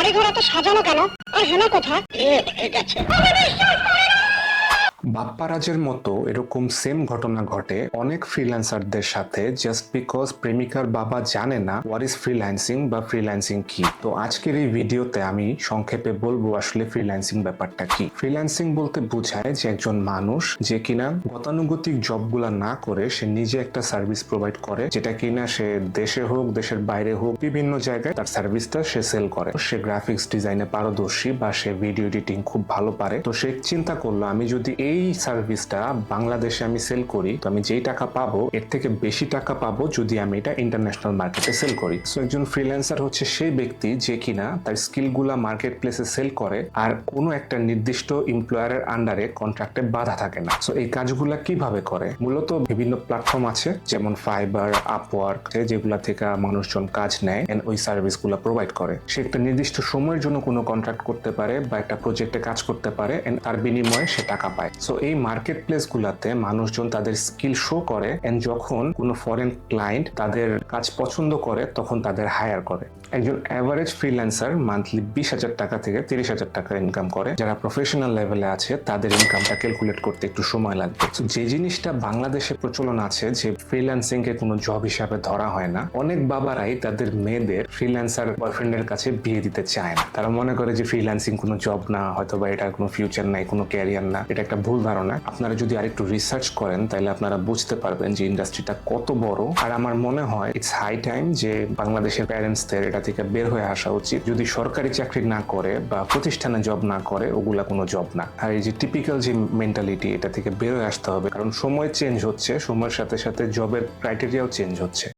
বাড়ি ঘোড়া তো সাজানো কেন? আর হেনা কোথায়? গেছে। বাপ্পারাজের মতো এরকম সেম ঘটনা ঘটে অনেক ফ্রিল্যান্সারদের সাথে জাস্ট বিকজ প্রেমিকার বাবা জানে না হোয়াট ইজ ফ্রিল্যান্সিং বা ফ্রিল্যান্সিং কি। তো আজকের এই ভিডিওতে আমি সংক্ষেপে বলব আসলে ফ্রিল্যান্সিং ব্যাপারটা কি। ফ্রিল্যান্সিং বলতে বোঝায় যে একজন মানুষ যে কিনা গতানুগতিক জবগুলা না করে সে নিজে একটা সার্ভিস প্রোভাইড করে, যেটা কিনা সে দেশে হোক, দেশের বাইরে হোক, বিভিন্ন জায়গায় তার সার্ভিসটা সে সেল করে। সে গ্রাফিক্স ডিজাইনে পারদর্শী বা সে ভিডিও এডিটিং খুব ভালো পারে। তো সে চিন্তা করল, আমি যদি এই সার্ভিসটা বাংলাদেশে আমি সেল করি, তো আমি যেই টাকা পাবো, এর থেকে বেশি টাকা পাবো যদি আমি এটা ইন্টারন্যাশনাল মার্কেটে সেল করি। সো একজন ফ্রিল্যান্সার হচ্ছে সেই ব্যক্তি যে কিনা তার স্কিলগুলা মার্কেট প্লেসে সেল করে আর কোনো একটা নির্দিষ্ট এমপ্লয়ারের আন্ডারে কন্ট্রাক্টে বাধা থাকে না। সো এই কাজগুলা কীভাবে করে? মূলত বিভিন্ন প্ল্যাটফর্ম আছে, যেমন ফাইবার আপওয়ার্ক যেগুলা থেকে মানুষজন কাজ নেয় এন্ড ওই সার্ভিসগুলো প্রোভাইড করে। সে একটা নির্দিষ্ট সময়ের জন্য কোনো কন্ট্রাক্ট করতে পারে বা একটা প্রজেক্টে কাজ করতে পারে এন্ড তার বিনিময়ে সে টাকা পায়। সো এই মার্কেট প্লেস গুলাতে মানুষজন তাদের স্কিল শো করে এন্ড যখন কোনো ফরেন ক্লায়েন্ট তাদের কাজ পছন্দ করে, তখন তাদের হায়ার করে। একজন অ্যাভারেজ ফ্রিল্যান্সার মান্থলি বিশ হাজার টাকা থেকে তিরিশ হাজার টাকা ইনকাম করে। যারা প্রফেশনাল লেভেলে আছে, তাদের ইনকামটা ক্যালকুলেট করতে একটু সময় লাগবে। যে জিনিসটা বাংলাদেশে প্রচলন আছে, যে ফ্রিল্যান্সিং কে কোনো জব হিসাবে ধরা হয় না, অনেক বাবারাই তাদের মেয়েদের ফ্রিল্যান্সার বয়ফ্রেন্ডের কাছে বিয়ে দিতে চায় না। তারা মনে করে যে ফ্রিল্যান্সিং কোনো জব না হয়তো বা এটা কোনো ফিউচার নাই, কোনো ক্যারিয়ার না, এটা একটা ভুল ধারণা, আপনারা যদি আরেকটু রিসার্চ করেন, তাহলে আপনারা বুঝতে পারবেন যে ইন্ডাস্ট্রিটা কত বড়। আর আমার মনে হয় ইটস হাই টাইম যে বাংলাদেশের প্যারেন্টসদের এটা থেকে বের হয়ে আসা উচিত। যদি সরকারি চাকরি না করে বা প্রতিষ্ঠানে জব না করে, ওগুলা কোনো জব না। আর এই যে টিপিক্যাল যে মেন্টালিটি এটা থেকে বের হয়ে আসতে হবে। কারণ সময় চেঞ্জ হচ্ছে, সময়ের সাথে সাথে জবের ক্রাইটেরিয়াও চেঞ্জ হচ্ছে।